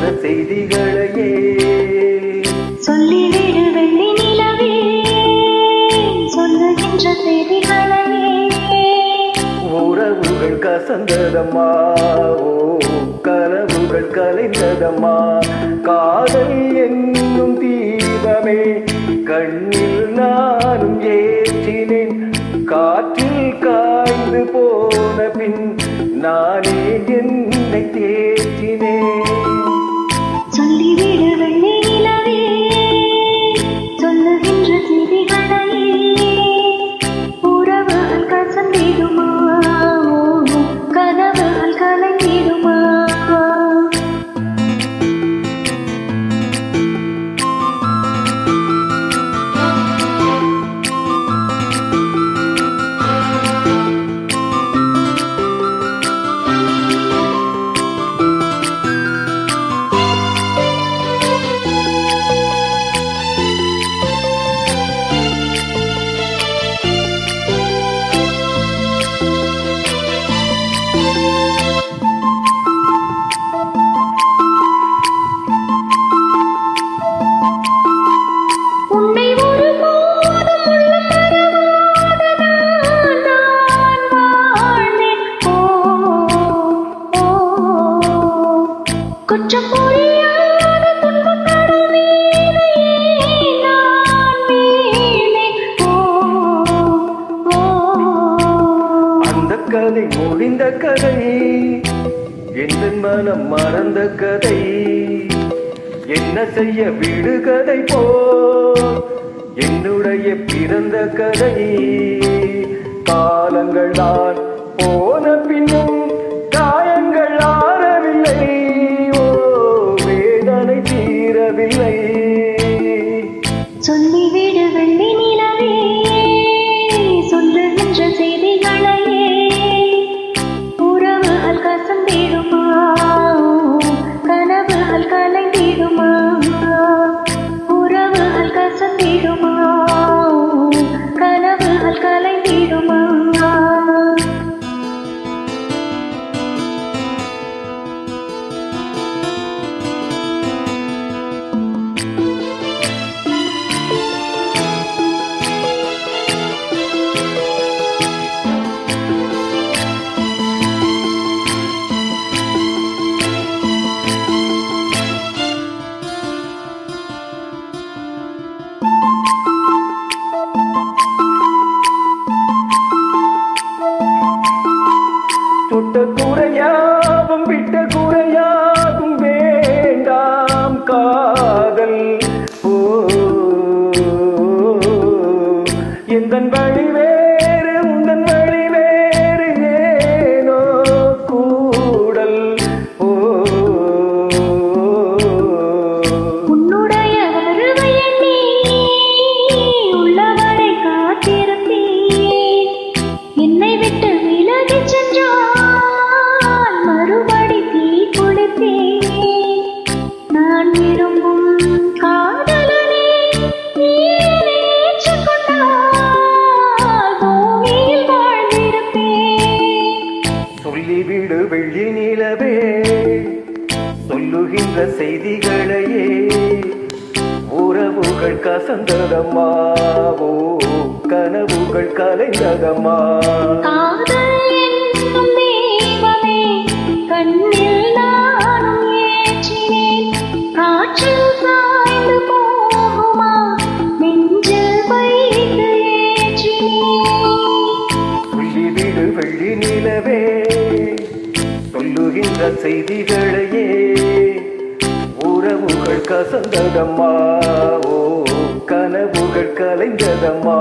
சொன்ன செய்திகளையே. சொல்லிவிடு வெள்ளி நிலவே சொல்லுகின்ற செய்திகளையே உறவுகள் கசந்ததம்மா ஓ கனவுகள் கலைந்ததம்மா. காதல் என்னும் தீபமே கண்ணில் நானும் ஏற்றினேன். காற்றில் காய்ந்து போன பின் நானே என்னை தே மனம் மறந்த கதை. என்ன செய்ய விடு கதை போ. என்னுடைய பிறந்த கதை. காலங்கள் தான் போன பின்னும் காயங்கள் ஆறவில்லை. ஓ வேதனை தீரவில்லை. சொல்லிவிடு சுட்ட குறையாகும் விட்ட குறையாகும் வேண்டாம் காதல். ஓ எந்த வழி வேறு உந்தன் வழி சொல்லுகின்ற செய்திகளையே. உறவுகள் கசந்ததம்மா ஓ கனவுகள் கலைந்ததம்மா. சொல்லுகின்ற செய்திகளையே. கனவுகள் கசந்ததம்மா ஓ கனவுகள் கலைந்ததம்மா.